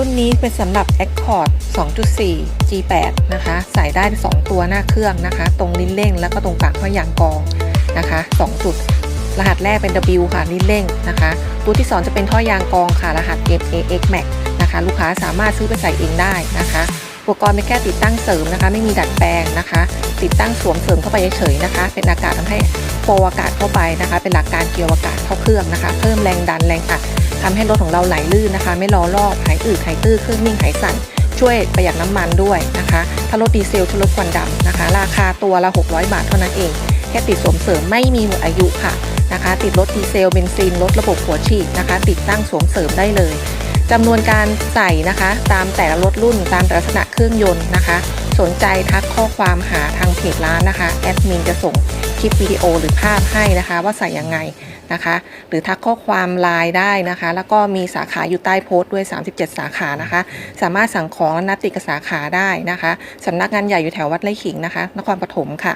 รุ่นนี้เป็นสำหรับ Accord 2.4 G8 นะคะ ใส่ได้ 2 ตัวหน้าเครื่องนะคะ ตรงลิ้นเร่งแล้วก็ตรงปากข้อยางกองนะคะ2จุด รหัสแรกเป็น W ค่ะลิ้นเร่งนะคะ ตัวที่ 2 จะเป็นท่อยางกองค่ะ รหัส MAX Max นะคะ ลูกค้าสามารถซื้อไปใส่เองได้นะคะอุปกรณ์เป็นแค่ติดตั้งเสริมนะคะ ไม่มีดัดแปลงนะคะ ติดตั้งสวมเสริมเข้าไปเฉยๆนะคะ เป็นอากาศทำให้โฟอากาศเข้าไปนะคะ เป็นหลักการเกี่ยวอากาศเข้าเครื่องนะคะ เพิ่มแรงดันแรงอัด ทำให้รถของเราไหลลื่นนะคะ ไม่ล้อรอบหายอืดหายตื้อเครื่องนิ่งหายสั่น ช่วยประหยัดน้ำมันด้วยนะคะ ถ้ารถดีเซลช่วยลควันดำนะคะ ราคาตัวละ 600 บาทเท่านั้นเอง แค่ติดสวมเสริมไม่มีหมดอายุค่ะนะคะ ติดรถดีเซลเบนซินลดระบบหัวฉีดนะคะ ติดตั้งสวมเสริมได้เลยจำนวนการใส่นะคะ ตามแต่ละรถรุ่นตามแต่ลักษณะเครื่องยนต์นะคะ สนใจทักข้อความหาทางเพจร้านนะคะแอดมินจะส่งคลิปวิดีโอหรือภาพให้นะคะ ว่าใส่ยังไง นะคะ หรือทักข้อความไลน์ได้นะคะ แล้วก็มีสาขาอยู่ใต้โพสต์ด้วย 37 สาขานะคะ สามารถสั่งของและนัดติดกับสาขาได้นะคะสำนักงานใหญ่อยู่แถววัดไร่ขิงนะคะ นครปฐมค่ะ